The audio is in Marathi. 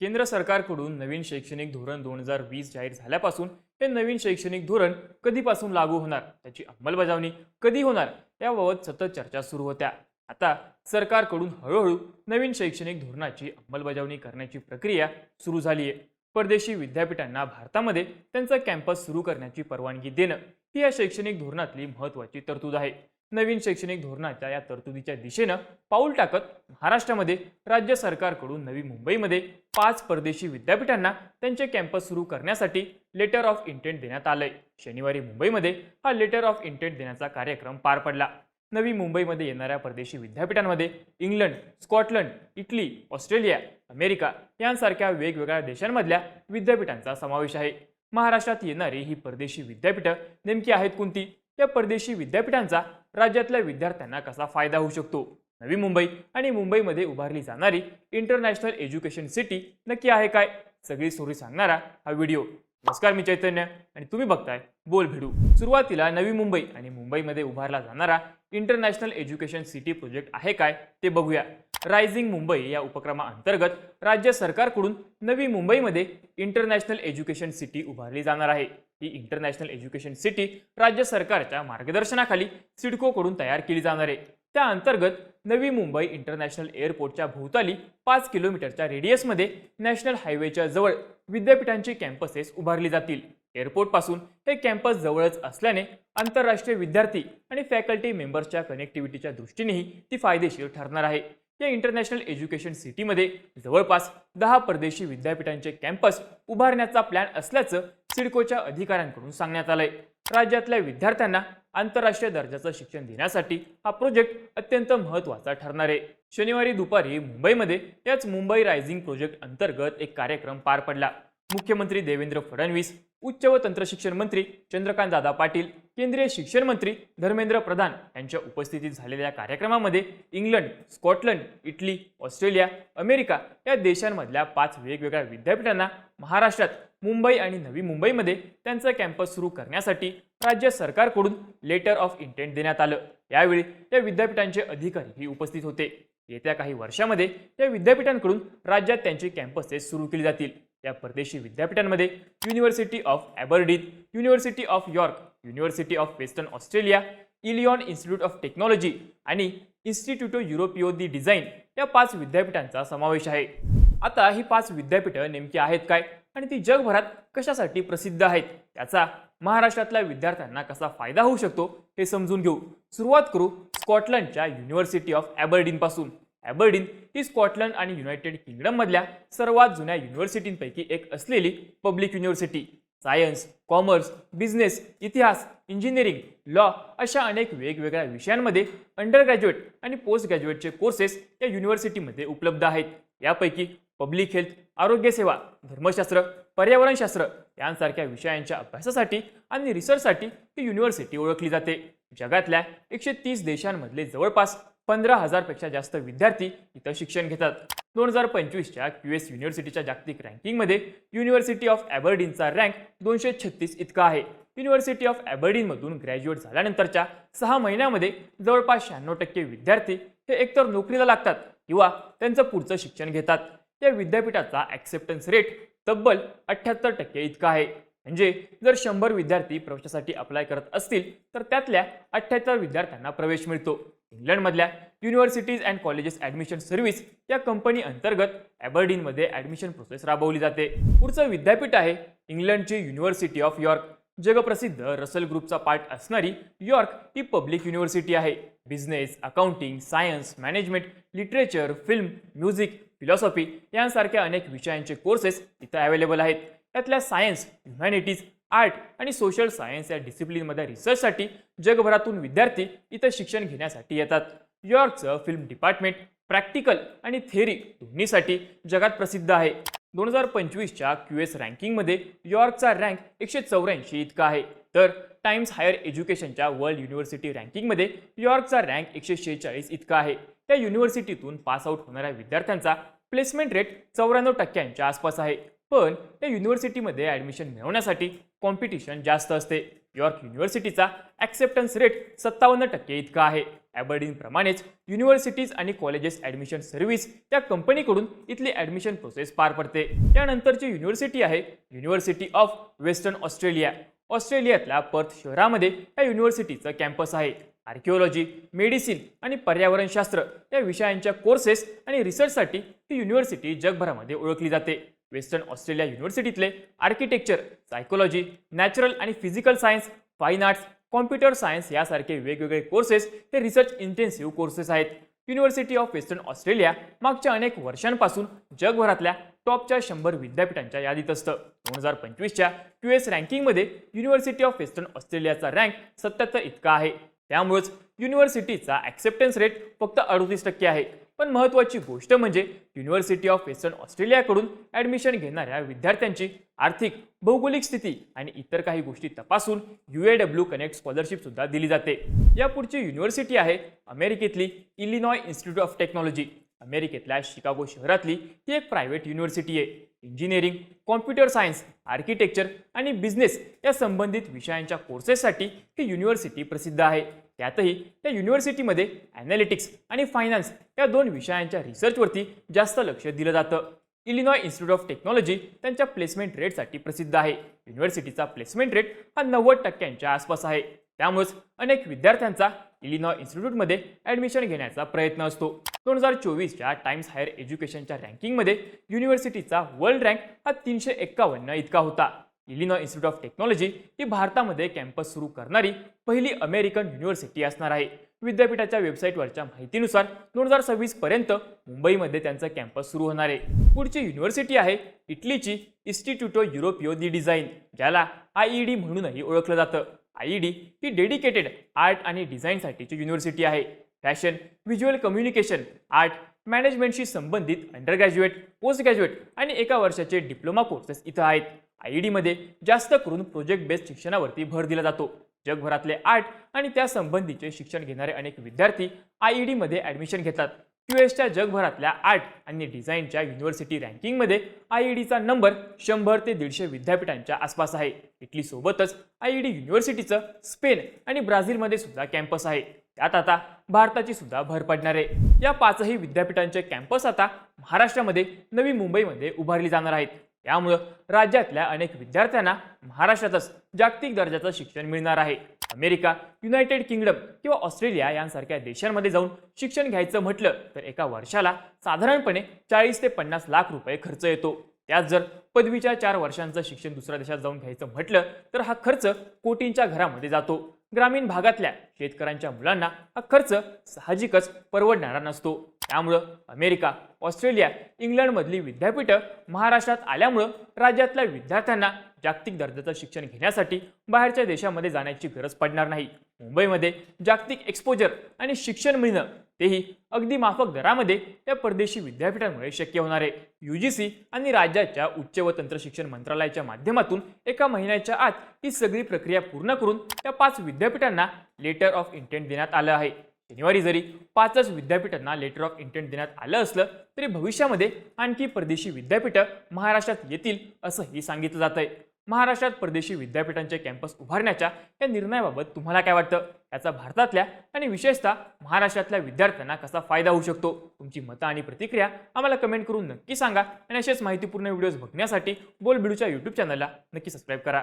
केंद्र सरकारकडून नवीन शैक्षणिक धोरण दोन हजार वीस जाहीर झाल्यापासून हे नवीन शैक्षणिक धोरण कधीपासून लागू होणार त्याची अंमलबजावणी कधी होणार याबाबत सतत चर्चा सुरू होत्या. आता सरकारकडून हळूहळू नवीन शैक्षणिक धोरणाची अंमलबजावणी करण्याची प्रक्रिया सुरू झाली आहे परदेशी विद्यापीठांना भारतामध्ये त्यांचा कॅम्पस सुरू करण्याची परवानगी देणं ही या शैक्षणिक धोरणातली महत्त्वाची तरतूद आहे. नवीन शैक्षणिक धोरणाच्या या तरतुदीच्या दिशेनं पाऊल टाकत महाराष्ट्रामध्ये राज्य सरकारकडून नवी मुंबईमध्ये पाच परदेशी विद्यापीठांना त्यांचे कॅम्पस सुरू करण्यासाठी लेटर ऑफ इंटेंट देण्यात आलंय. शनिवारी मुंबईमध्ये हा लेटर ऑफ इंटेंट देण्याचा कार्यक्रम पार पडला. नवी मुंबईमध्ये येणाऱ्या परदेशी विद्यापीठांमध्ये England Scotland Italy Australia America यांसारख्या वेगवेगळ्या देशांमधल्या विद्यापीठांचा समावेश आहे. महाराष्ट्रात येणारी ही परदेशी विद्यापीठं नेमकी आहेत कोणती? या परदेशी विद्यापीठांचा राज्यातल्या विद्यार्थ्यांना कसा फायदा होऊ शकतो? नवी मुंबई आणि मुंबईमध्ये उभारली जाणारी इंटरनॅशनल एज्युकेशन सिटी नक्की आहे काय? सगळी स्टोरी सांगणारा हा व्हिडिओ नमस्कार मी चैतन्य आणि तुम्ही बघताय बोल भिडू सुरुवातीला नवी मुंबई आणि मुंबईमध्ये उभारला जाणारा इंटरनॅशनल एज्युकेशन सिटी प्रोजेक्ट आहे काय ते बघूया. रायझिंग मुंबई या उपक्रमाअंतर्गत राज्य सरकारकडून नवी मुंबईमध्ये इंटरनॅशनल एज्युकेशन सिटी उभारली जाणार आहे. ही इंटरनॅशनल एज्युकेशन सिटी राज्य सरकारच्या मार्गदर्शनाखाली सिडकोकडून तयार केली जाणार आहे. त्या अंतर्गत नवी मुंबई इंटरनॅशनल एअरपोर्टच्या भोवताली पाच किलोमीटरच्या रेडियसमध्ये नॅशनल हायवेच्या जवळ विद्यापीठांची कॅम्पसेस उभारली जातील. एअरपोर्टपासून हे कॅम्पस जवळच असल्याने आंतरराष्ट्रीय विद्यार्थी आणि फॅकल्टी मेंबर्सच्या कनेक्टिव्हिटीच्या दृष्टीनेही ती फायदेशीर ठरणार आहे. या इंटरनॅशनल एज्युकेशन सिटीमध्ये जवळपास दहा परदेशी विद्यापीठांचे कॅम्पस उभारण्याचा प्लॅन असल्याचं सिडकोच्या अधिकाऱ्यांकडून सांगण्यात आलंय. राज्यातल्या विद्यार्थ्यांना आंतरराष्ट्रीय दर्जाचं शिक्षण देण्यासाठी हा प्रोजेक्ट अत्यंत महत्त्वाचा ठरणार आहे. शनिवारी दुपारी मुंबईमध्ये याच मुंबई रायझिंग प्रोजेक्ट अंतर्गत एक कार्यक्रम पार पडला. मुख्यमंत्री देवेंद्र फडणवीस उच्च व तंत्रशिक्षण मंत्री चंद्रकांत दादा पाटील केंद्रीय शिक्षण मंत्री धर्मेंद्र प्रधान यांच्या उपस्थितीत झालेल्या कार्यक्रमामध्ये England Scotland Italy Australia America या देशांमधल्या पाच वेगवेगळ्या विद्यापीठांना महाराष्ट्रात मुंबई आणि नवी मुंबईमध्ये त्यांचा कॅम्पस सुरू करण्यासाठी राज्य सरकारकडून लेटर ऑफ इंटेंट देण्यात आलं. यावेळी या विद्यापीठांचे अधिकारीही उपस्थित होते. येत्या काही वर्षामध्ये या विद्यापीठांकडून राज्यात त्यांची कॅम्पसेस सुरू केली जातील. या परदेशी विद्यापीठांमध्ये University of Aberdeen University of York University of Western Australia Illinois Institute of Technology आणि इन्स्टिट्यूटो युरोपिओ दी डिझाईन या पाच विद्यापीठांचा समावेश आहे. आता ही पाच विद्यापीठं नेमकी आहेत काय आणि ती जगभरात कशासाठी प्रसिद्ध आहेत? याचा महाराष्ट्रातल्या विद्यार्थ्यांना कसा फायदा होऊ शकतो हे समजून घेऊ. सुरुवात करू स्कॉटलंडच्या युनिव्हर्सिटी ऑफ ॲबर्डीनपासून ॲबर्डीन ही स्कॉटलंड आणि युनायटेड किंगडममधल्या सर्वात जुन्या युनिव्हर्सिटींपैकी एक असलेली public university. Science commerce business इतिहास इंजिनिअरिंग लॉ अशा अनेक वेगवेगळ्या विषयांमध्ये अंडर ग्रॅज्युएट आणि पोस्ट ग्रॅज्युएटचे कोर्सेस या युनिव्हर्सिटीमध्ये उपलब्ध आहेत. यापैकी पब्लिक हेल्थ आरोग्यसेवा धर्मशास्त्र पर्यावरणशास्त्र यांसारख्या विषयांच्या अभ्यासासाठी आणि रिसर्चसाठी ही युनिव्हर्सिटी ओळखली जाते. जगातल्या एकशे तीस देशांमधले जवळपास पंधरा हजारपेक्षा जास्त विद्यार्थी इथं शिक्षण घेतात. दोन हजार पंचवीसच्या क्यू एस युनिव्हर्सिटीच्या जागतिक रँकिंगमध्ये युनिव्हर्सिटी ऑफ ॲबर्डीनचा रँक दोनशे छत्तीस इतका आहे. युनिव्हर्सिटी ऑफ ॲबर्डीनमधून ग्रॅज्युएट झाल्यानंतरच्या सहा महिन्यामध्ये जवळपास शहाण्णव टक्के विद्यार्थी हे एकतर नोकरीला लागतात किंवा त्यांचं पुढचं शिक्षण घेतात. या विद्यापीठाचा ॲक्सेप्टन्स रेट तब्बल अठ्ठ्याहत्तर टक्के इतका आहे. म्हणजे जर शंभर विद्यार्थी प्रवेशासाठी अप्लाय करत असतील तर त्यातल्या अठ्ठ्याहत्तर विद्यार्थ्यांना प्रवेश मिळतो. इंग्लंडमधल्या universities and colleges admission service या कंपनी अंतर्गत ॲबर्डीनमध्ये ॲडमिशन प्रोसेस राबवली जाते. पुढचं विद्यापीठ आहे इंग्लंडची युनिव्हर्सिटी ऑफ यॉर्क. जगप्रसिद्ध रसल ग्रुपचा पार्ट असणारी यॉर्क ही पब्लिक युनिव्हर्सिटी आहे. Business accounting science management literature film music philosophy यांसारख्या अनेक विषयांचे कोर्सेस इथं अवेलेबल आहेत. त्यातल्या सायन्स ह्युमॅनिटीज आर्ट आणि सोशल सायन्स या डिसिप्लिनमध्ये रिसर्चसाठी जगभरातून विद्यार्थी इथं शिक्षण घेण्यासाठी येतात. यॉर्कचं फिल्म डिपार्टमेंट प्रॅक्टिकल आणि थेअरी दोन्हीसाठी जगात प्रसिद्ध आहे. दोन हजार पंचवीसच्या क्यू एस रँकिंगमध्ये यॉर्कचा रँक एकशे चौऱ्याऐंशी इतका आहे. तर टाइम्स हायर एज्युकेशनच्या वर्ल्ड युनिव्हर्सिटी रँकिंगमध्ये यॉर्कचा रँक एकशे शेहेचाळीस इतका आहे. त्या युनिव्हर्सिटीतून पास आऊट होणाऱ्या विद्यार्थ्यांचा प्लेसमेंट रेट चौऱ्याण्णव टक्क्यांच्या आसपास आहे. पण त्या युनिव्हर्सिटीमध्ये ॲडमिशन मिळवण्यासाठी कॉम्पिटिशन जास्त असते. यॉर्क युनिव्हर्सिटीचा ॲक्सेप्टन्स रेट सत्तावन्न टक्के इतका आहे. ॲबर्डीनप्रमाणेच युनिव्हर्सिटीज आणि कॉलेजेस ॲडमिशन सर्व्हिस त्या कंपनीकडून इथली ॲडमिशन प्रोसेस पार पडते. त्यानंतरची युनिव्हर्सिटी आहे युनिव्हर्सिटी ऑफ वेस्टर्न ऑस्ट्रेलिया ऑस्ट्रेलियातल्या पर्थ शहरामध्ये या युनिव्हर्सिटीचं कॅम्पस आहे. आर्किओलॉजी मेडिसिन आणि पर्यावरणशास्त्र या विषयांच्या कोर्सेस आणि रिसर्चसाठी ही युनिव्हर्सिटी जगभरामध्ये ओळखली जाते. वेस्टर्न ऑस्ट्रेलिया युनिव्हर्सिटीतले आर्किटेक्चर सायकोलॉजी नॅचरल आणि physical science fine arts computer science यासारखे वेगवेगळे कोर्सेस हे रिसर्च इंटेन्सिव्ह कोर्सेस आहेत. युनिव्हर्सिटी ऑफ वेस्टर्न ऑस्ट्रेलिया मागच्या अनेक वर्षांपासून जगभरातल्या टॉपच्या शंभर विद्यापीठांच्या यादीत असतं. दोन हजार पंचवीसच्या क्यू एस रँकिंगमध्ये युनिव्हर्सिटी ऑफ वेस्टर्न ऑस्ट्रेलियाचा रँक सत्याहत्तर इतका आहे. त्यामुळेच युनिव्हर्सिटीचा ॲक्सेप्टन्स रेट फक्त अडतीस टक्के आहे. पण महत्त्वाची गोष्ट म्हणजे युनिव्हर्सिटी ऑफ वेस्टर्न ऑस्ट्रेलियाकडून ॲडमिशन घेणाऱ्या विद्यार्थ्यांची आर्थिक भौगोलिक स्थिती आणि इतर काही गोष्टी तपासून यू ए डब्ल्यू कनेक्ट स्कॉलरशिपसुद्धा दिली जाते. या पुढची युनिव्हर्सिटी आहे अमेरिकेतली इलिनॉय इन्स्टिट्यूट ऑफ टेक्नॉलॉजी अमेरिकेतल्या शिकागो शहरातली ही एक प्रायव्हेट युनिव्हर्सिटी आहे. इंजिनिअरिंग कॉम्प्युटर सायन्स आर्किटेक्चर आणि बिझनेस या संबंधित विषयांच्या कोर्सेससाठी ही युनिव्हर्सिटी प्रसिद्ध आहे. त्यातही त्या युनिव्हर्सिटीमध्ये ॲनालिटिक्स आणि फायनान्स या दोन विषयांच्या रिसर्चवरती जास्त लक्ष दिलं जातं. इलिनॉय इन्स्टिट्यूट ऑफ टेक्नॉलॉजी त्यांच्या प्लेसमेंट रेटसाठी प्रसिद्ध आहे. युनिव्हर्सिटीचा प्लेसमेंट रेट हा नव्वद टक्क्यांच्या आसपास आहे. त्यामुळेच अनेक विद्यार्थ्यांचा इलिनॉय इन्स्टिट्यूटमध्ये ॲडमिशन घेण्याचा प्रयत्न असतो. दोन हजार चोवीसच्या टाइम्स हायर एज्युकेशनच्या रँकिंगमध्ये युनिव्हर्सिटीचा वर्ल्ड रँक हा तीनशे एक्कावन्न इतका होता. इलिनॉय इन्स्टिट्यूट ऑफ टेक्नॉलॉजी ही भारतामध्ये कॅम्पस सुरू करणारी पहिली अमेरिकन युनिव्हर्सिटी असणार आहे. विद्यापीठाच्या वेबसाईटवरच्या माहितीनुसार दोन हजार सव्वीस पर्यंत मुंबईमध्ये त्यांचं कॅम्पस सुरू होणार आहे. पुढची युनिव्हर्सिटी आहे इटलीची इन्स्टिट्यूटो युरोपियो दी डिझाईन ज्याला आय ई डी म्हणूनही ओळखलं जातं. आय ई डी ही डेडिकेटेड आर्ट आणि डिझाईनसाठीची युनिव्हर्सिटी आहे. फॅशन व्हिज्युअल कम्युनिकेशन आर्ट मॅनेजमेंटशी संबंधित अंडर ग्रॅज्युएट पोस्ट ग्रॅज्युएट आणि एका वर्षाचे डिप्लोमा कोर्सेस इथं आहेत. आय ई डीमध्ये जास्त करून प्रोजेक्ट बेस्ड शिक्षणावरती भर दिला जातो. जगभरातले आर्ट आणि त्या संबंधीचे शिक्षण घेणारे अनेक विद्यार्थी आय ई डीमध्ये ॲडमिशन घेतात. क्यू एसच्या जगभरातल्या आर्ट आणि डिझाईनच्या युनिव्हर्सिटी रँकिंगमध्ये आय ई डीचा नंबर शंभर ते दीडशे विद्यापीठांच्या आसपास आहे. इटलीसोबतच आय ई डी युनिव्हर्सिटीचं स्पेन आणि ब्राझीलमध्ये सुद्धा कॅम्पस आहे. त्यात आता भारताची सुद्धा भर पडणार आहे. या पाचही विद्यापीठांचे कॅम्पस आता महाराष्ट्रामध्ये नवी मुंबईमध्ये उभारली जाणार आहेत. त्यामुळं राज्यातल्या अनेक विद्यार्थ्यांना महाराष्ट्रातच जागतिक दर्जाचं शिक्षण मिळणार आहे. अमेरिका युनायटेड किंगडम किंवा ऑस्ट्रेलिया यांसारख्या देशांमध्ये जाऊन शिक्षण घ्यायचं म्हटलं तर एका वर्षाला साधारणपणे चाळीस ते पन्नास लाख रुपये खर्च येतो. त्यात जर पदवीच्या चार वर्षांचं शिक्षण दुसऱ्या देशात जाऊन घ्यायचं म्हटलं तर हा खर्च कोटींच्या घरामध्ये जातो. ग्रामीण भागातल्या शेतकऱ्यांच्या मुलांना हा खर्च साहजिकच परवडणारा नसतो. त्यामुळं अमेरिका ऑस्ट्रेलिया इंग्लंडमधली विद्यापीठं महाराष्ट्रात आल्यामुळं राज्यातल्या विद्यार्थ्यांना जागतिक दर्जाचं शिक्षण घेण्यासाठी बाहेरच्या देशामध्ये जाण्याची गरज पडणार नाही. मुंबईमध्ये जागतिक एक्सपोजर आणि शिक्षण मिळणं तेही अगदी माफक दरामध्ये या परदेशी विद्यापीठांमुळे शक्य होणार आहे. यू जी सी आणि राज्याच्या उच्च व तंत्र शिक्षण मंत्रालयाच्या माध्यमातून एका महिन्याच्या आत ही सगळी प्रक्रिया पूर्ण करून त्या पाच विद्यापीठांना लेटर ऑफ इंटेंट देण्यात आलं आहे. शनिवारी जरी पाचच विद्यापीठांना लेटर ऑफ इंटेंट देण्यात आलं असलं तरी भविष्यामध्ये आणखी परदेशी विद्यापीठं महाराष्ट्रात येतील असंही सांगितलं जात आहे महाराष्ट्रात परदेशी विद्यापीठांचे कॅम्पस उभारण्याच्या या निर्णयाबाबत तुम्हाला काय वाटतं? याचा भारतातल्या आणि विशेषतः महाराष्ट्रातल्या विद्यार्थ्यांना कसा फायदा होऊ शकतो? तुमची मतं आणि प्रतिक्रिया आम्हाला कमेंट करून नक्की सांगा. आणि असेच माहितीपूर्ण व्हिडिओज बघण्यासाठी बोल बिडूच्या यूट्यूब चॅनलला नक्की सबस्क्राईब करा.